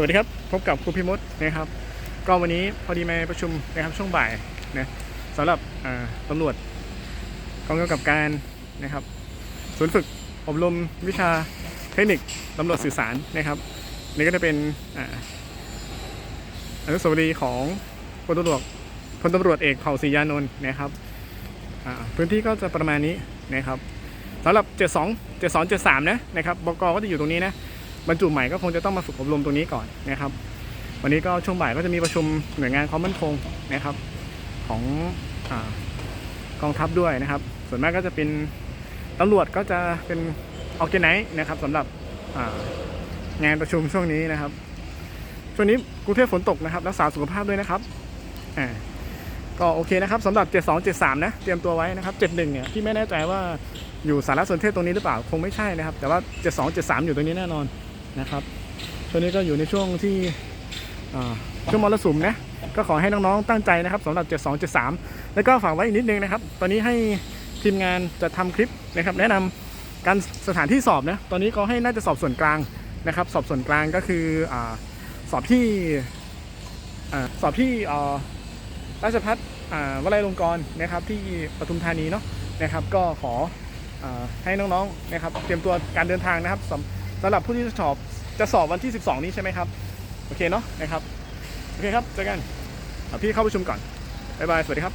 สวัสดีครับ พบกับครูพิมดนะครับ ก็วันนี้พอดีมาประชุมนะครับช่วงบ่ายนะสำหรับตำรวจกองกำกับการนะครับศูนย์ฝึกอบรมวิชาเทคนิคตำรวจสื่อสารนะครับ นี่ก็จะเป็นอนุสาวรีย์ของพลตำรวจพลตำรวจเอกเผ่าศรียานนท์นะครับพื้นที่ก็จะประมาณนี้นะครับสำหรับ 72 72 73 นะนะครับบกก็จะอยู่ตรงนี้นะ บรรจุใหม่ก็คงจะต้องมาฝึกอบรมตรงนี้ก่อนนะครับ วันนี้ก็ช่วงบ่ายก็จะมีประชุมหน่วยงานความมั่นคงนะครับ ของอกองทัพด้วยนะครับ ส่วนมากก็จะเป็นตำรวจก็จะเป็นออกเกนไนนะครับสำหรับงานประชุมช่วงนี้นะครับ ช่วงนี้กรุงเทพฝนตกนะครับรักษาสุขภาพด้วยนะครับอ่าก็โอเคนะครับสำหรับ 72 73 นะเตรียมตัวไว้นะครับ 71 เนี่ยพี่ไม่แน่ใจว่าอยู่สารสนเทศตรงนี้หรือเปล่าคงไม่ใช่นะครับ แต่ว่า 72 73 อยู่ตรงนี้แน่นอน นะครับช่วงนี้ก็อยู่ในช่วงที่ช่วงมรสุมนะก็ขอให้น้องๆตั้งใจนะครับสำหรับ 72 73 แล้วก็ฝากไว้อีกนิดนึงนะครับ ตอนนี้ให้ทีมงานจะทำคลิปนะครับ แนะนำการสถานที่สอบนะตอนนี้ก็ให้น่าจะสอบส่วนกลางนะครับ สอบส่วนกลางก็คืออสอบที่อสอบที่ราชพัฒอ่าวลัยลงกรณ์นะครับที่ปทุมธานีเนาะนะครับ ก็ขออให้น้องๆนะครับ เตรียมตัวการเดินทางนะครับ สำหรับผู้ที่สอบจะสอบวันที่ 12 นี้ใช่ไหมครับ โอเคเนาะนะครับ โอเคครับ เจอกันพี่เข้าประชุมก่อน บ๊ายบาย สวัสดีครับ